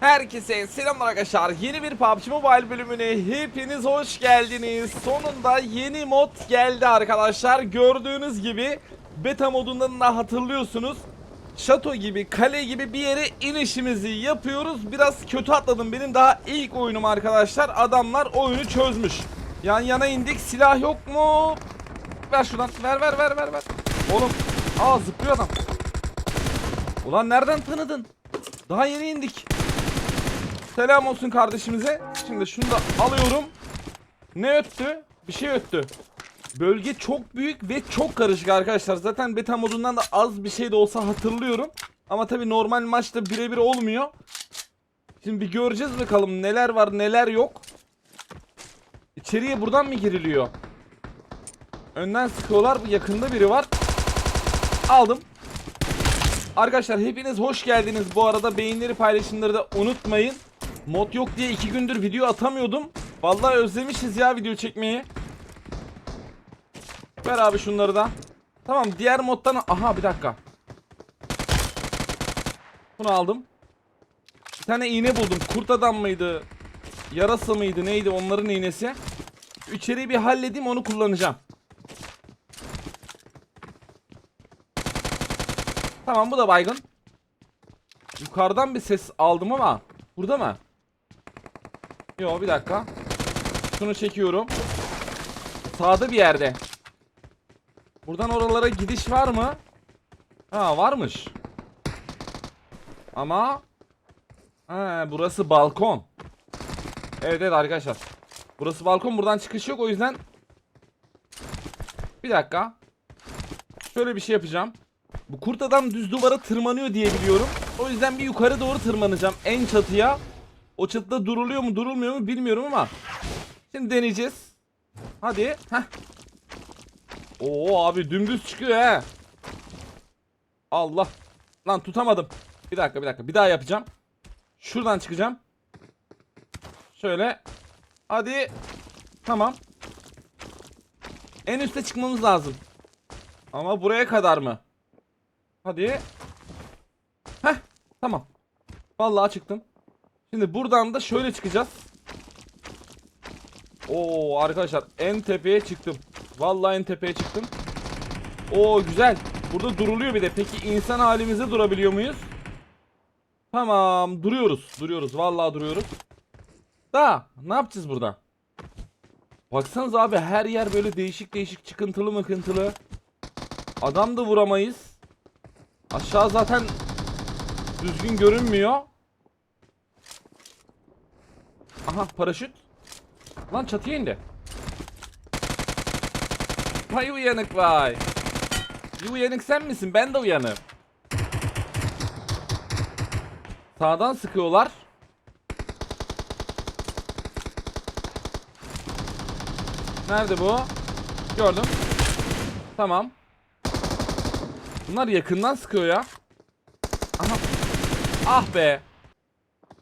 Herkese selamlar arkadaşlar. Yeni bir PUBG Mobile bölümüne hepiniz hoş geldiniz. Sonunda yeni mod geldi arkadaşlar. Gördüğünüz gibi beta modundan da hatırlıyorsunuz. Şato gibi, kale gibi bir yere inişimizi yapıyoruz. Biraz kötü atladım. Benim daha ilk oyunum arkadaşlar. Adamlar oyunu çözmüş. Yan yana indik. Silah yok mu? Ver şuradan. Ver ver ver ver ver. Oğlum. Aa zıplıyor adam. Ulan nereden tanıdın? Daha yeni indik. Selam olsun kardeşimize. Şimdi şunu da alıyorum. Ne öttü? Bir şey öttü. Bölge çok büyük ve çok karışık arkadaşlar. Zaten beta modundan da az bir şey de olsa hatırlıyorum. Ama tabi normal maçta birebir olmuyor. Şimdi bir göreceğiz bakalım neler var neler yok. İçeriye buradan mı giriliyor? Önden sıkıyorlar. Yakında biri var. Aldım. Arkadaşlar hepiniz hoş geldiniz. Bu arada beğenileri paylaşımları da unutmayın. Mod yok diye iki gündür video atamıyordum. Vallahi özlemişiz ya video çekmeyi. Ver abi şunları da. Tamam diğer moddan... Aha bir dakika. Bunu aldım. Bir tane iğne buldum. Kurt adam mıydı? Yarasa mıydı neydi onların iğnesi. İçeriği bir halledeyim onu kullanacağım. Tamam bu da baygın. Yukarıdan bir ses aldım ama burada mı? Yo bir dakika. Şunu çekiyorum. Sağda bir yerde. Buradan oralara gidiş var mı? Ha varmış. Ama ha, burası balkon. Evet evet arkadaşlar. Burası balkon buradan çıkış yok o yüzden Bir dakika. Şöyle bir şey yapacağım. Bu kurt adam düz duvara tırmanıyor diye biliyorum. O yüzden bir yukarı doğru tırmanacağım en çatıya. O çatıda duruluyor mu durulmuyor mu bilmiyorum ama. Şimdi deneyeceğiz. Hadi. Heh. Oo abi dümdüz çıkıyor he. Allah. Lan tutamadım. Bir dakika bir dakika. Bir daha yapacağım. Şuradan çıkacağım. Şöyle. Hadi. Tamam. En üste çıkmamız lazım. Ama buraya kadar mı? Hadi. Heh. Tamam. Vallahi çıktım. Şimdi buradan da şöyle çıkacağız. Oo arkadaşlar en tepeye çıktım. Vallahi en tepeye çıktım. Oo güzel. Burada duruluyor bir de. Peki insan halimizde durabiliyor muyuz? Tamam duruyoruz. Duruyoruz. Vallahi duruyoruz. Da ne yapacağız burada? Baksanız abi her yer böyle değişik değişik çıkıntılı mıkıntılı. Adam da vuramayız. Aşağı zaten düzgün görünmüyor. Aha paraşüt. Lan çatıya indi. Vay uyanık vay. Bir uyanık sen misin? Ben de uyanım. Sağdan sıkıyorlar. Nerede bu? Gördüm. Tamam. Bunlar yakından sıkıyor ya. Aha. Ah be.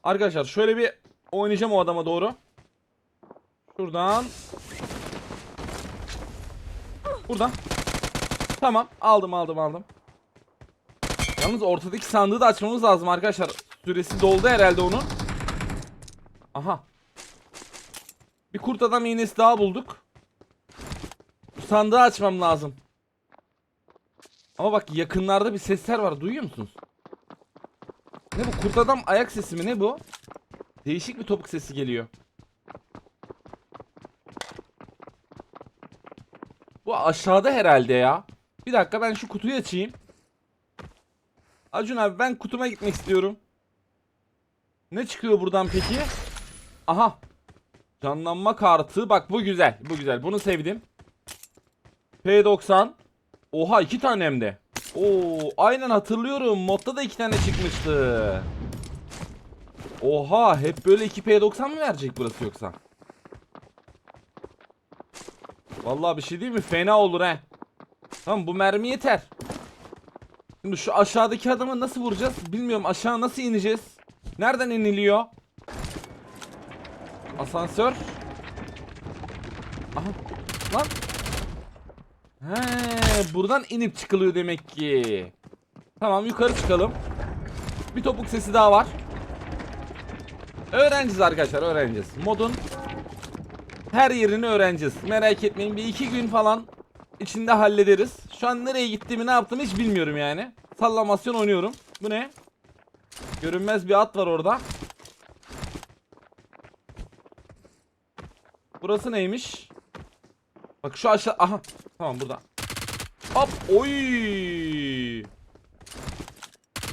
Arkadaşlar şöyle bir oynayacağım o adama doğru. Şuradan. Buradan. Tamam. Aldım aldım aldım. Yalnız ortadaki sandığı da açmamız lazım arkadaşlar. Süresi doldu herhalde onun. Aha. Bir kurt adam iğnesi daha bulduk. Bu sandığı açmam lazım. Ama bak yakınlarda bir sesler var. Duyuyor musunuz? Ne bu? Kurt adam ayak sesi mi? Ne bu? Değişik bir topuk sesi geliyor. Bu aşağıda herhalde ya. Bir dakika ben şu kutuyu açayım. Acun abi ben kutuma gitmek istiyorum. Ne çıkıyor buradan peki? Aha. Canlanma kartı. Bak bu güzel. Bu güzel. Bunu sevdim. P90. Oha iki tane hem de. Oo aynen hatırlıyorum. Modda da iki tane çıkmıştı. Oha hep böyle 2P90 mı verecek burası yoksa? Vallahi bir şey değil mi? Fena olur he. Tamam bu mermi yeter. Şimdi şu aşağıdaki adamı nasıl vuracağız? Bilmiyorum aşağı nasıl ineceğiz? Nereden iniliyor? Asansör. Aha. Lan. He, buradan inip çıkılıyor demek ki. Tamam yukarı çıkalım. Bir topuk sesi daha var. Öğreneceğiz arkadaşlar öğreneceğiz. Modun her yerini öğreneceğiz. Merak etmeyin bir iki gün falan içinde hallederiz. Şu an nereye gittiğimi ne yaptığımı hiç bilmiyorum yani. Sallamasyon oynuyorum. Bu ne? Görünmez bir at var orada. Burası neymiş? Bak şu aşağı... Aha. Tamam burada. Hop. Oy.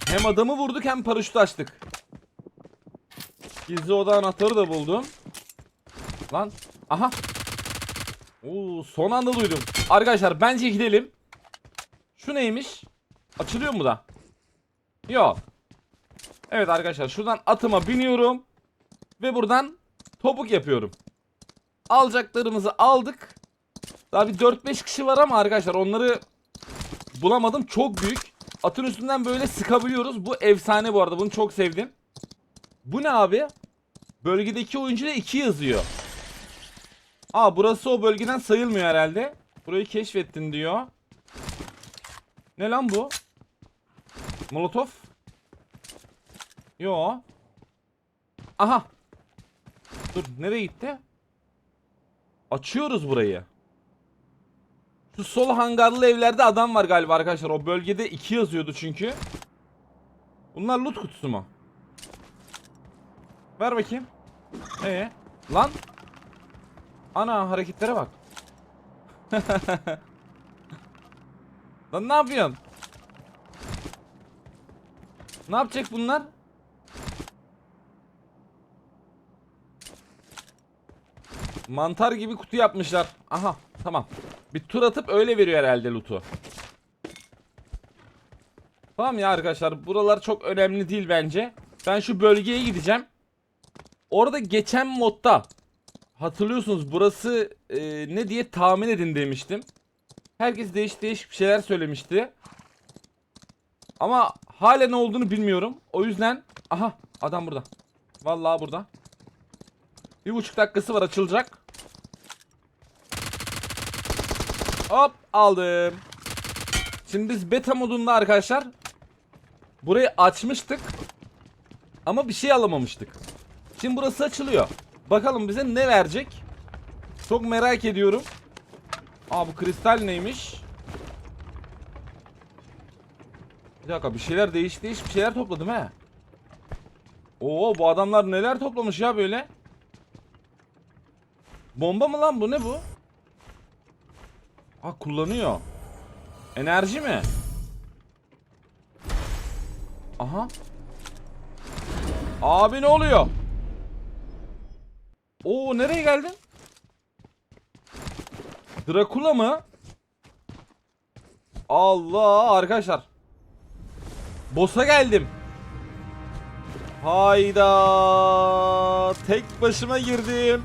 Hem adamı vurduk hem paraşütü açtık. Gizli oda anahtarı da buldum. Lan. Aha. Oo, son anda duydum. Arkadaşlar bence gidelim. Şu neymiş? Açılıyor mu da? Yok. Evet arkadaşlar şuradan atıma biniyorum. Ve buradan topuk yapıyorum. Alacaklarımızı aldık. Daha bir 4-5 kişi var ama arkadaşlar onları bulamadım. Çok büyük. Atın üstünden böyle sıkabiliyoruz. Bu efsane bu arada. Bunu çok sevdim. Bu ne abi? Bölgedeki oyuncu da 2 yazıyor. Aa burası o bölgeden sayılmıyor herhalde. Burayı keşfettin diyor. Ne lan bu? Molotov? Yo. Aha. Dur nereye gitti? Açıyoruz burayı. Şu sol hangarlı evlerde adam var galiba arkadaşlar. O bölgede 2 yazıyordu çünkü. Bunlar loot kutusu mu? Ver bakayım. Ee, lan. Ana hareketlere bak. lan ne yapıyorsun? Ne yapacak bunlar? Mantar gibi kutu yapmışlar. Aha tamam. Bir tur atıp öyle veriyor herhalde loot'u. Tamam ya arkadaşlar buralar çok önemli değil bence. Ben şu bölgeye gideceğim. Orada geçen modda hatırlıyorsunuz burası e, ne diye tahmin edin demiştim. Herkes değişik değişik bir şeyler söylemişti. Ama hala ne olduğunu bilmiyorum. O yüzden aha adam burada. Vallahi burada. Bir buçuk dakikası var açılacak. Hop aldım. Şimdi biz beta modunda arkadaşlar burayı açmıştık. Ama bir şey alamamıştık. Şimdi burası açılıyor. Bakalım bize ne verecek? Çok merak ediyorum. Aa bu kristal neymiş? Bir dakika bir şeyler değiş değiş bir şeyler topladım he. Oo bu adamlar neler toplamış ya böyle? Bomba mı lan bu ne bu? Ha kullanıyor. Enerji mi? Aha. Abi ne oluyor? Oo nereye geldin? Drakula mı? Allah arkadaşlar. Boss'a geldim. Hayda. Tek başıma girdim.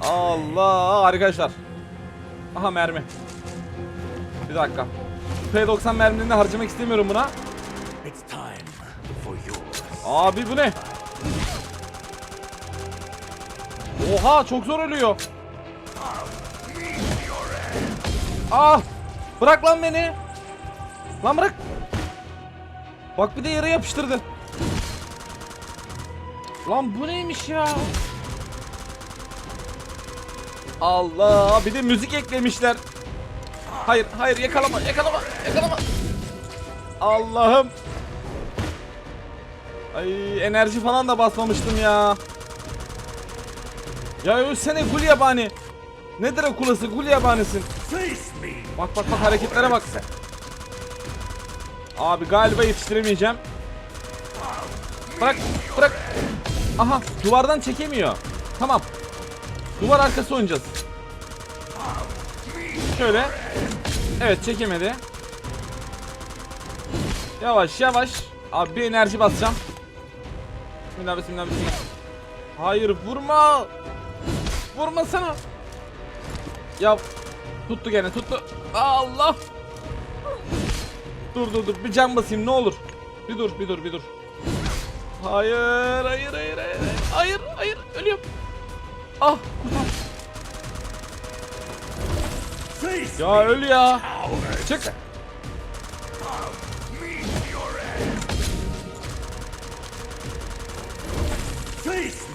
Allah arkadaşlar. Aha mermi. Bir dakika. P90 mermilerini harcamak istemiyorum buna. Abi bu ne? Oha çok zor ölüyor. Ah! Bırak lan beni. Lan bırak. Bak bir de yere yapıştırdı. Lan bu neymiş ya? Allah bir de müzik eklemişler. Hayır hayır yakalama yakalama yakalama. Allah'ım. Ay enerji falan da basmamıştım ya. Ya ölsene gul yabani. Nedir o kulası gul yabanisin. Bak bak bak hareketlere bak. Abi galiba yetiştiremeyeceğim. Bırak bırak. Aha duvardan çekemiyor. Tamam. Duvar arkası oynayacağız. Şöyle. Evet çekemedi. Yavaş yavaş. Abi bir enerji basacağım. Bismillah bismillah bismillah. Hayır vurma. Vurma sana. Ya tuttu gene tuttu. Allah. Dur dur dur bir can basayım ne olur. Bir dur bir dur bir dur. Hayır hayır hayır hayır. Hayır hayır ölüyorum. Ah kurtar. Face Ya öl ya. Çık.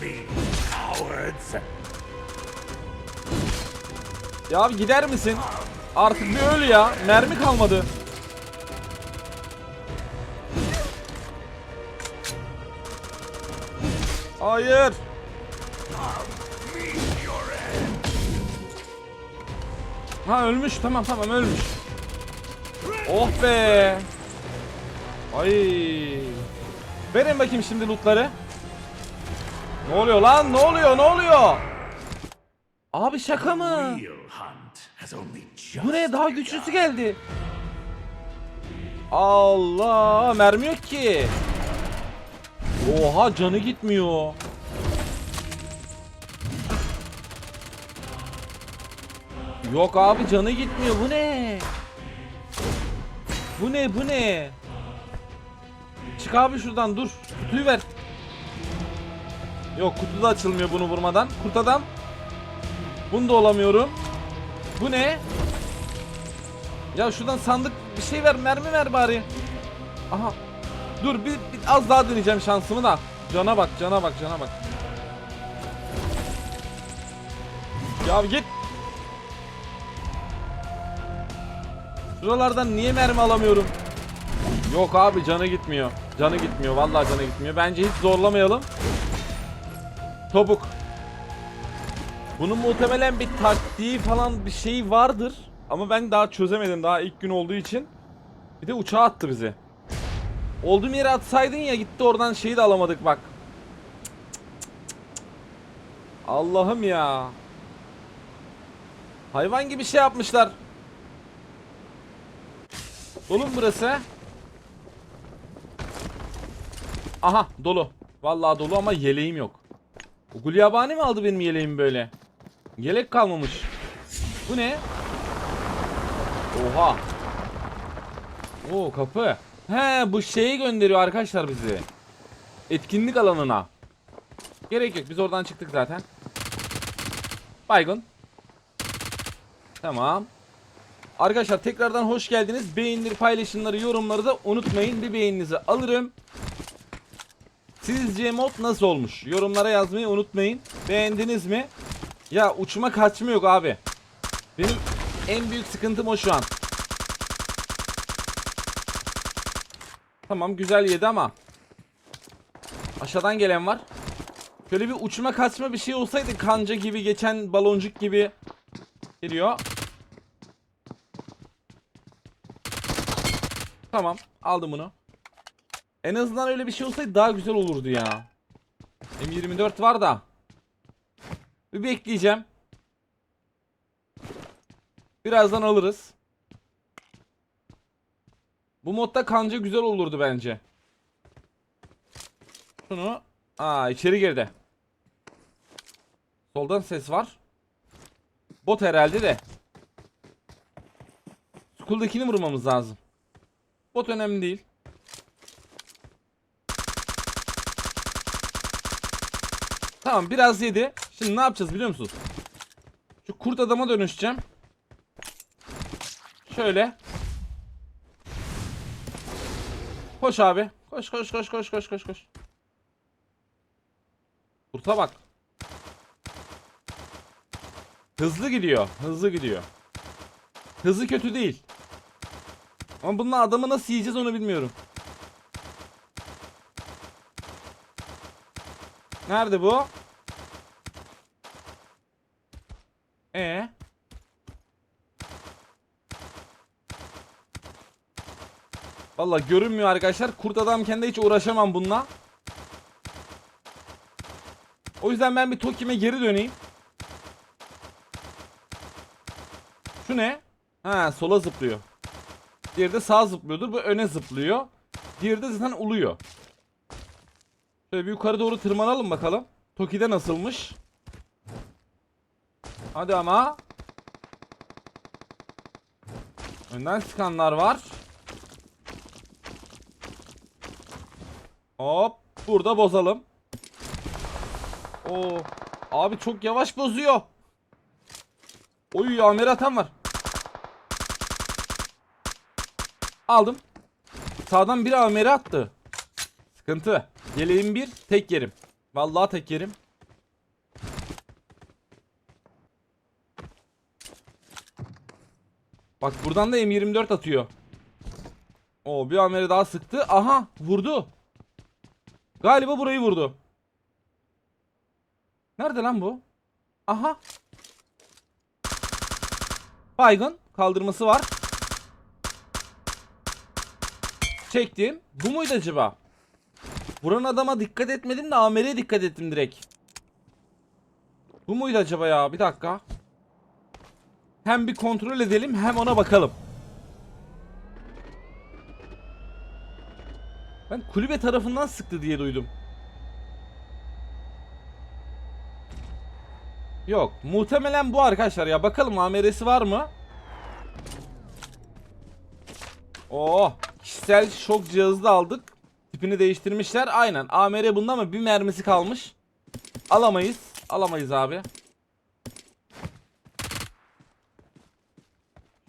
me, cowards! Ya abi gider misin? Artık bir öl ya. Mermi kalmadı. Hayır. Ha ölmüş. Tamam tamam ölmüş. Oh be. Ay. Verin bakayım şimdi lootları. Ne oluyor lan? Ne oluyor? Ne oluyor? Abi şaka mı? Buraya daha güçlüsü geldi. Allah mermi yok ki. Oha canı gitmiyor. Yok abi canı gitmiyor. Bu ne? Bu ne? Bu ne? Çık abi şuradan dur. Kutuyu ver. Yok kutu da açılmıyor bunu vurmadan. Kurt adam. Bunu da olamıyorum. Bu ne? Ya şuradan sandık bir şey ver mermi ver bari. Aha. Dur bir, bir az daha deneyeceğim şansımı da. Cana bak cana bak cana bak. Ya git. Şuralardan niye mermi alamıyorum? Yok abi canı gitmiyor. Canı gitmiyor. Vallahi canı gitmiyor. Bence hiç zorlamayalım. Topuk. Bunun muhtemelen bir taktiği falan bir şey vardır. Ama ben daha çözemedim daha ilk gün olduğu için. Bir de uçağa attı bizi. Olduğum yere atsaydın ya gitti oradan şeyi de alamadık bak. Allah'ım ya. Hayvan gibi şey yapmışlar. Dolu mu burası? Aha dolu. Vallahi dolu ama yeleğim yok. Bu Gulyabani mi aldı benim yeleğimi böyle? Yelek kalmamış. Bu ne? Oha. Oo kapı. He bu şeyi gönderiyor arkadaşlar bizi. Etkinlik alanına. Gerek yok biz oradan çıktık zaten. Baygın. Tamam. Arkadaşlar tekrardan hoş geldiniz. Beğenileri, paylaşımları, yorumları da unutmayın. Bir beğeninizi alırım. Sizce mod nasıl olmuş? Yorumlara yazmayı unutmayın. Beğendiniz mi? Ya uçma kaçma yok abi. Benim en büyük sıkıntım o şu an. Tamam güzel yedi ama. Aşağıdan gelen var. Şöyle bir uçma kaçma bir şey olsaydı kanca gibi geçen baloncuk gibi geliyor. Tamam aldım bunu. En azından öyle bir şey olsaydı daha güzel olurdu ya. M24 var da. Bir bekleyeceğim. Birazdan alırız. Bu modda kanca güzel olurdu bence. Şunu. Aa içeri girdi. Soldan ses var. Bot herhalde de. School'dakini vurmamız lazım. Bot önemli değil. Tamam biraz yedi. Şimdi ne yapacağız biliyor musunuz? Şu kurt adama dönüşeceğim. Şöyle. Koş abi. Koş koş koş koş koş koş koş. Kurta bak. Hızlı gidiyor. Hızlı gidiyor. Hızı kötü değil. Ama bununla adamı nasıl yiyeceğiz onu bilmiyorum. Nerede bu? Ee? Valla görünmüyor arkadaşlar. Kurt adamken de hiç uğraşamam bununla. O yüzden ben bir Tokim'e geri döneyim. Şu ne? Ha sola zıplıyor. Diğeri de sağa zıplıyordur. Bu öne zıplıyor. Diğeri de zaten uluyor. Şöyle bir yukarı doğru tırmanalım bakalım. Toki'de nasılmış? Hadi ama. Önden sıkanlar var. Hop. Burada bozalım. Oo. Abi çok yavaş bozuyor. Oy amir atan var. Aldım. Sağdan bir amiri attı. Sıkıntı. Geleyim bir tek yerim. Vallahi tek yerim. Bak buradan da M24 atıyor. O bir amere daha sıktı. Aha vurdu. Galiba burayı vurdu. Nerede lan bu? Aha. Baygın kaldırması var. Çektim. Bu muydu acaba? Vuran adama dikkat etmedim de Amer'e dikkat ettim direkt. Bu muydu acaba ya? Bir dakika. Hem bir kontrol edelim hem ona bakalım. Ben kulübe tarafından sıktı diye duydum. Yok. Muhtemelen bu arkadaşlar ya. Bakalım AMR'si var mı? Oo, kişisel şok cihazı da aldık. Tipini değiştirmişler. Aynen. AMR bunda ama bir mermisi kalmış. Alamayız. Alamayız abi.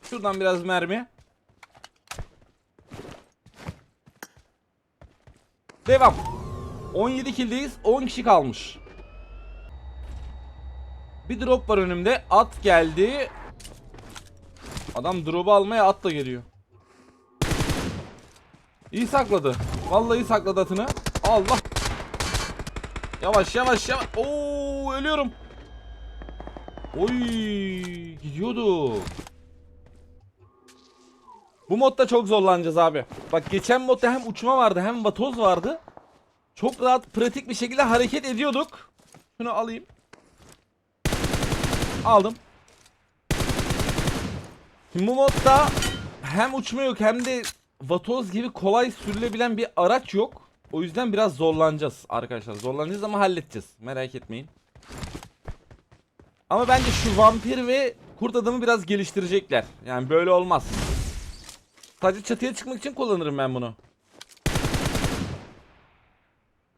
Şuradan biraz mermi. Devam. 17 kildeyiz. 10 kişi kalmış. Bir drop var önümde. At geldi. Adam drop'u almaya atla geliyor. İyi sakladı. Vallahi iyi sakladı atını. Allah. Yavaş yavaş yavaş. Oo ölüyorum. Oy gidiyordu. Bu modda çok zorlanacağız abi. Bak geçen modda hem uçma vardı hem vatoz vardı. Çok rahat pratik bir şekilde hareket ediyorduk. Şunu alayım. Aldım. Şimdi bu modda hem uçma yok hem de vatoz gibi kolay sürülebilen bir araç yok. O yüzden biraz zorlanacağız arkadaşlar. Zorlanacağız ama halledeceğiz. Merak etmeyin. Ama bence şu vampir ve kurt adamı biraz geliştirecekler. Yani böyle olmaz. Sadece çatıya çıkmak için kullanırım ben bunu.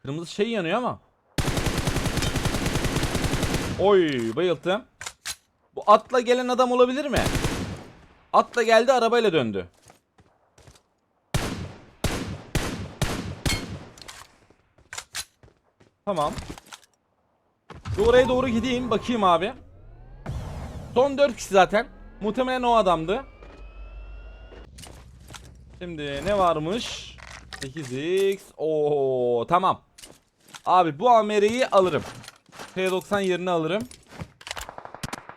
Kırmızı şey yanıyor ama. Oy bayılttım. Bu atla gelen adam olabilir mi? Atla geldi arabayla döndü. Tamam. Bir oraya doğru gideyim bakayım abi. Son 4 kişi zaten. Muhtemelen o adamdı. Şimdi ne varmış? 8x. Oo tamam. Abi bu AMR'yi alırım. P90 yerine alırım.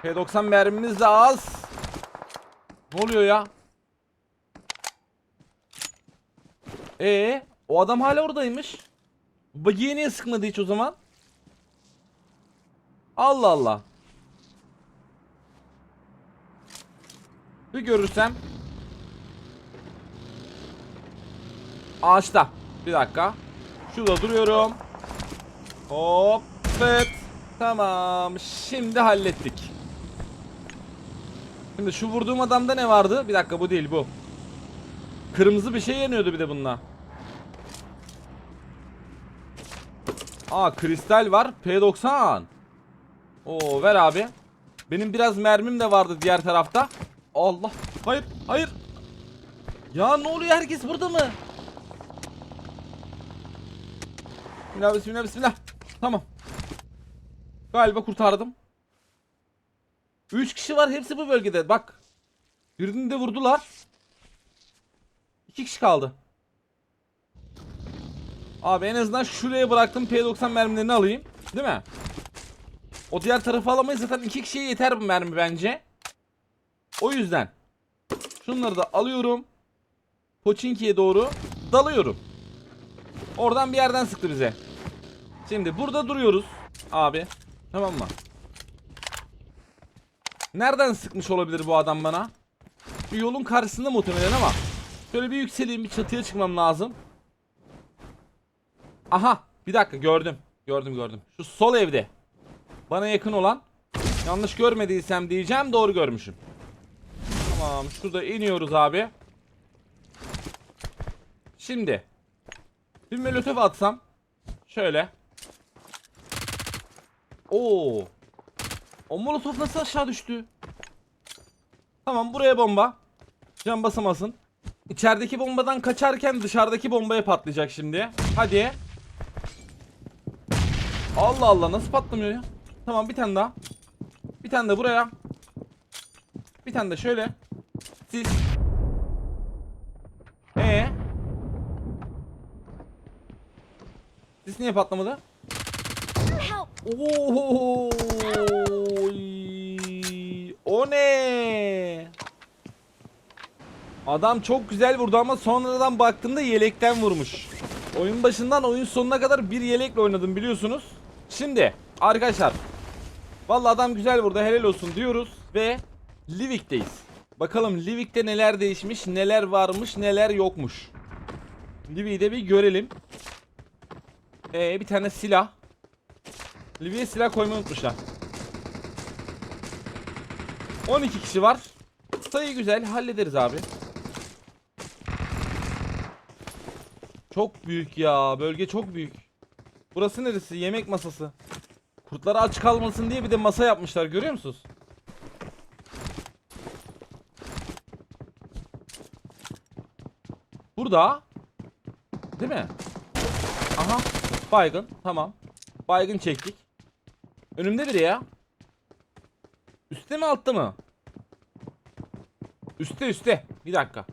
P90 mermimiz de az. Ne oluyor ya? Ee, o adam hala oradaymış. Bagiye niye sıkmadı hiç o zaman? Allah Allah. Bir görürsem. Ağaçta. Bir dakika. Şurada duruyorum. Hop. Evet. Tamam. Şimdi hallettik. Şimdi şu vurduğum adamda ne vardı? Bir dakika bu değil bu. Kırmızı bir şey yanıyordu bir de bununla. Aa kristal var. P90. Oo ver abi. Benim biraz mermim de vardı diğer tarafta. Allah. Hayır. Hayır. Ya ne oluyor herkes burada mı? Bismillah bismillah bismillah. Tamam. Galiba kurtardım. 3 kişi var hepsi bu bölgede bak. Birini de vurdular. 2 kişi kaldı. Abi en azından şuraya bıraktım P90 mermilerini alayım. Değil mi? O diğer tarafı alamayız zaten 2 kişiye yeter bu mermi bence. O yüzden. Şunları da alıyorum. Poçinki'ye doğru dalıyorum. Oradan bir yerden sıktı bize. Şimdi burada duruyoruz abi. Tamam mı? Nereden sıkmış olabilir bu adam bana? Bir yolun karşısında muhtemelen ama. Şöyle bir yükseleyim bir çatıya çıkmam lazım. Aha bir dakika gördüm. Gördüm gördüm. Şu sol evde. Bana yakın olan. Yanlış görmediysem diyeceğim doğru görmüşüm. Tamam şurada iniyoruz abi. Şimdi. Bir molotof atsam. Şöyle. Oo. O molotof nasıl aşağı düştü? Tamam buraya bomba. Can basamasın. İçerideki bombadan kaçarken dışarıdaki bombaya patlayacak şimdi. Hadi. Allah Allah nasıl patlamıyor ya? Tamam bir tane daha. Bir tane de buraya. Bir tane de şöyle. Sis. Ee? Sis niye patlamadı? Oy. O ne? Adam çok güzel vurdu ama sonradan baktığımda yelekten vurmuş. Oyun başından oyun sonuna kadar bir yelekle oynadım biliyorsunuz. Şimdi arkadaşlar. Vallahi adam güzel vurdu helal olsun diyoruz ve Livik'teyiz. Bakalım Livik'te neler değişmiş, neler varmış, neler yokmuş. Livik'i de bir görelim. Ee, bir tane silah. Livy'ye silah koymayı unutmuşlar. 12 kişi var. Sayı güzel hallederiz abi. Çok büyük ya. Bölge çok büyük. Burası neresi? Yemek masası. Kurtlar aç kalmasın diye bir de masa yapmışlar. Görüyor musunuz? Burada. Değil mi? Aha. Baygın. Tamam. Baygın çektik. Önümde biri ya. Üste mi altta mı? Üste üste. Bir dakika.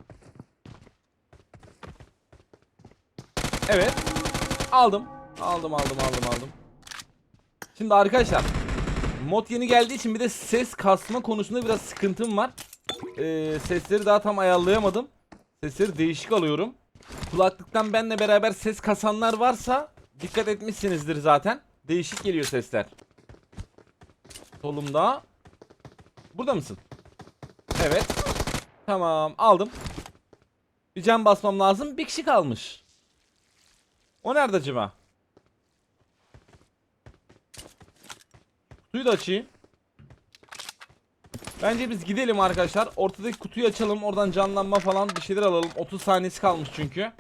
Evet. Aldım. Aldım aldım aldım aldım. Şimdi arkadaşlar. Mod yeni geldiği için bir de ses kasma konusunda biraz sıkıntım var. Ee, sesleri daha tam ayarlayamadım. Sesleri değişik alıyorum. Kulaklıktan benle beraber ses kasanlar varsa dikkat etmişsinizdir zaten. Değişik geliyor sesler. Solumda. Burada mısın? Evet. Tamam aldım. Bir can basmam lazım. Bir kişi kalmış. O nerede acaba? Kutuyu da açayım. Bence biz gidelim arkadaşlar. Ortadaki kutuyu açalım. Oradan canlanma falan bir şeyler alalım. 30 saniyesi kalmış çünkü.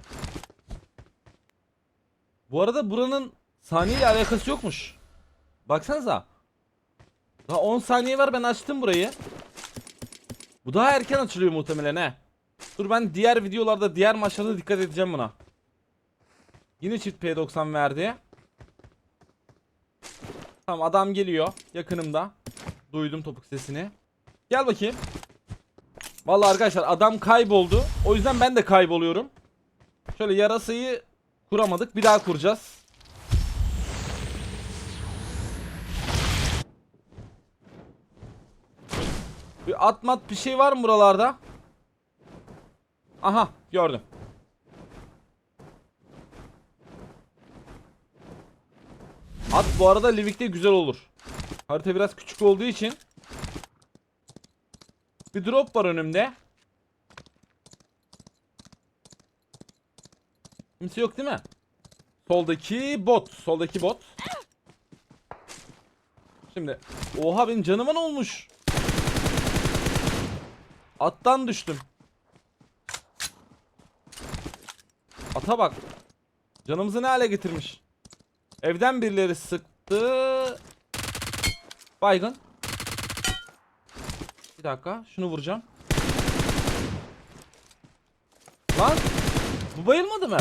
Bu arada buranın saniyeyle alakası yokmuş. Baksanıza. Daha 10 saniye var ben açtım burayı. Bu daha erken açılıyor muhtemelen he. Dur ben diğer videolarda diğer maçlarda dikkat edeceğim buna. Yine çift P90 verdi. Tamam adam geliyor yakınımda. Duydum topuk sesini. Gel bakayım. Vallahi arkadaşlar adam kayboldu. O yüzden ben de kayboluyorum. Şöyle yarasayı kuramadık. Bir daha kuracağız. Bir at bir şey var mı buralarda? Aha gördüm. At bu arada Livik'te güzel olur. Harita biraz küçük olduğu için. Bir drop var önümde. Kimse yok değil mi? Soldaki bot. Soldaki bot. Şimdi. Oha benim canıma ne olmuş? Attan düştüm. Ata bak. Canımızı ne hale getirmiş. Evden birileri sıktı. Baygın. Bir dakika. Şunu vuracağım. Lan. Bu bayılmadı mı?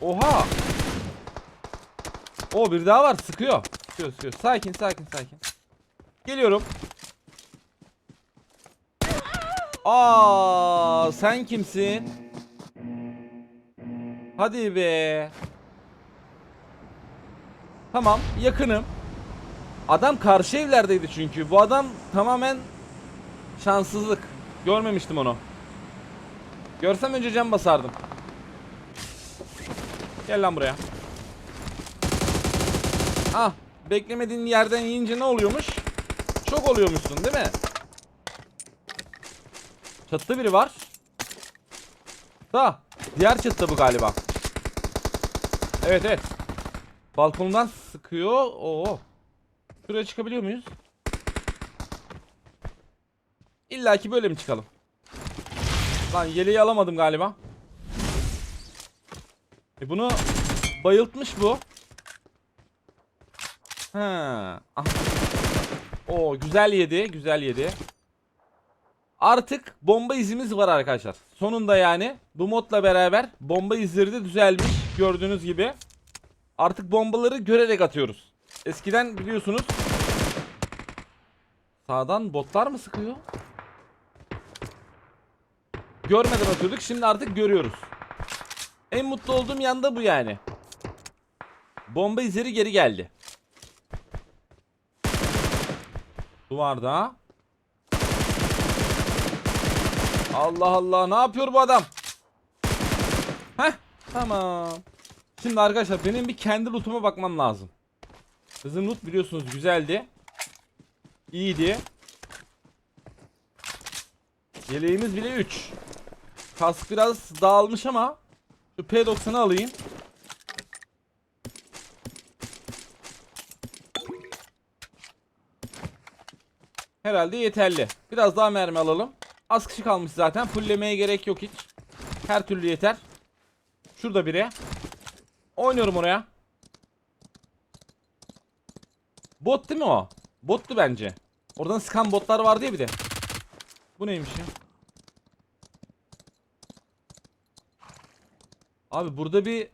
Oha. O bir daha var. Sıkıyor. Sıkıyor sıkıyor. Sakin sakin sakin. Geliyorum. Aa, sen kimsin? Hadi be. Tamam, yakınım. Adam karşı evlerdeydi çünkü. Bu adam tamamen şanssızlık. Görmemiştim onu. Görsem önce cam basardım. Gel lan buraya. Ah, beklemediğin yerden yiyince ne oluyormuş? Çok oluyormuşsun değil mi? Çatıda biri var. Da. Diğer çatıda bu galiba. Evet evet. Balkondan sıkıyor. Oo. Şuraya çıkabiliyor muyuz? İlla ki böyle mi çıkalım? Lan yeleği alamadım galiba. E bunu bayıltmış bu. Ha. Aha. Oo güzel yedi, güzel yedi. Artık bomba izimiz var arkadaşlar. Sonunda yani bu modla beraber bomba izleri de düzelmiş gördüğünüz gibi. Artık bombaları görerek atıyoruz. Eskiden biliyorsunuz sağdan botlar mı sıkıyor? Görmeden atıyorduk. Şimdi artık görüyoruz. En mutlu olduğum yanda bu yani. Bomba izleri geri geldi. Duvarda. Allah Allah ne yapıyor bu adam? Heh tamam. Şimdi arkadaşlar benim bir kendi lootuma bakmam lazım. Bizim loot biliyorsunuz güzeldi. İyiydi. Yeleğimiz bile 3. Kask biraz dağılmış ama şu P90'ı alayım. Herhalde yeterli. Biraz daha mermi alalım. Az kişi kalmış zaten. Fulllemeye gerek yok hiç. Her türlü yeter. Şurada biri. Oynuyorum oraya. Bot değil mi o? Bottu bence. Oradan sıkan botlar vardı ya bir de. Bu neymiş ya? Abi burada bir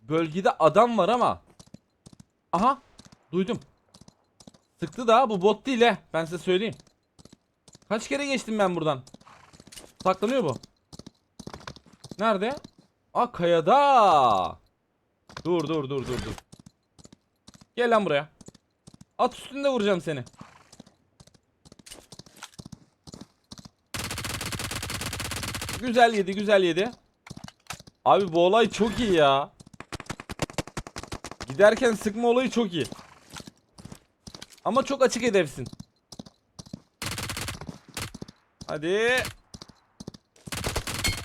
bölgede adam var ama. Aha duydum. Sıktı da bu bot değil he. Ben size söyleyeyim. Kaç kere geçtim ben buradan. Saklanıyor bu. Nerede? Aa kayada. Dur dur dur dur dur. Gel lan buraya. At üstünde vuracağım seni. Güzel yedi güzel yedi. Abi bu olay çok iyi ya. Giderken sıkma olayı çok iyi. Ama çok açık hedefsin. Hadi.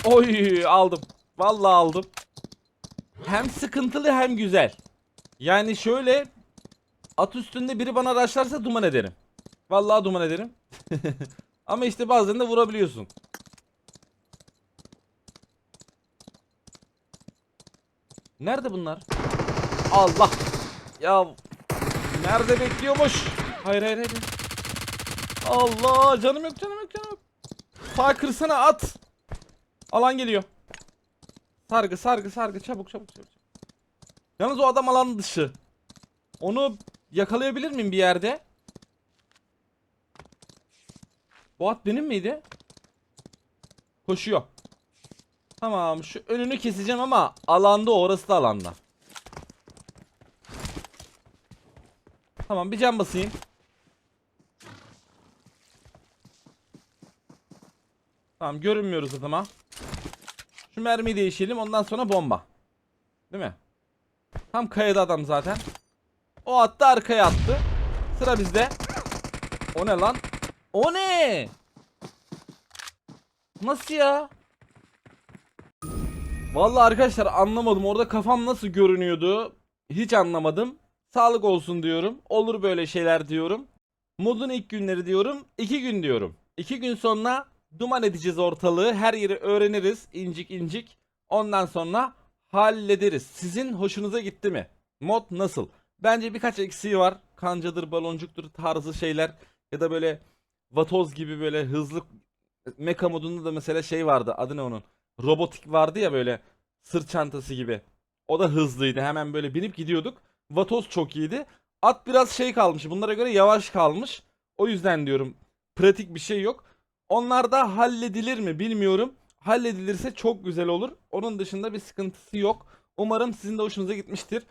Oy aldım. Vallahi aldım. Hem sıkıntılı hem güzel. Yani şöyle at üstünde biri bana raşlarsa duman ederim. Vallahi duman ederim. Ama işte bazen de vurabiliyorsun. Nerede bunlar? Allah. Ya nerede bekliyormuş? Hayır hayır hayır. Allah canım yok canım. Sağ kırsana at. Alan geliyor. Sargı sargı sargı çabuk çabuk çabuk. Yalnız o adam alan dışı. Onu yakalayabilir miyim bir yerde? Bu at benim miydi? Koşuyor. Tamam şu önünü keseceğim ama alanda orası da alanda. Tamam bir can basayım. Tamam görünmüyoruz adama. Şu mermiyi değişelim ondan sonra bomba. Değil mi? Tam kayada adam zaten. O attı arkaya attı. Sıra bizde. O ne lan? O ne? Nasıl ya? Vallahi arkadaşlar anlamadım. Orada kafam nasıl görünüyordu? Hiç anlamadım. Sağlık olsun diyorum. Olur böyle şeyler diyorum. Modun ilk günleri diyorum. iki gün diyorum. İki gün sonra duman edeceğiz ortalığı. Her yeri öğreniriz. incik incik. Ondan sonra hallederiz. Sizin hoşunuza gitti mi? Mod nasıl? Bence birkaç eksiği var. Kancadır, baloncuktur tarzı şeyler. Ya da böyle vatoz gibi böyle hızlı Mecha modunda da mesela şey vardı. Adı ne onun? Robotik vardı ya böyle sırt çantası gibi. O da hızlıydı. Hemen böyle binip gidiyorduk. Vatoz çok iyiydi. At biraz şey kalmış. Bunlara göre yavaş kalmış. O yüzden diyorum pratik bir şey yok. Onlar da halledilir mi bilmiyorum. Halledilirse çok güzel olur. Onun dışında bir sıkıntısı yok. Umarım sizin de hoşunuza gitmiştir.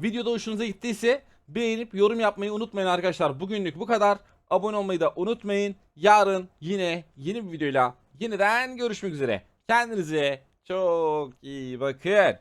Videoda hoşunuza gittiyse beğenip yorum yapmayı unutmayın arkadaşlar. Bugünlük bu kadar. Abone olmayı da unutmayın. Yarın yine yeni bir videoyla yeniden görüşmek üzere. Kendinize çok iyi bakın.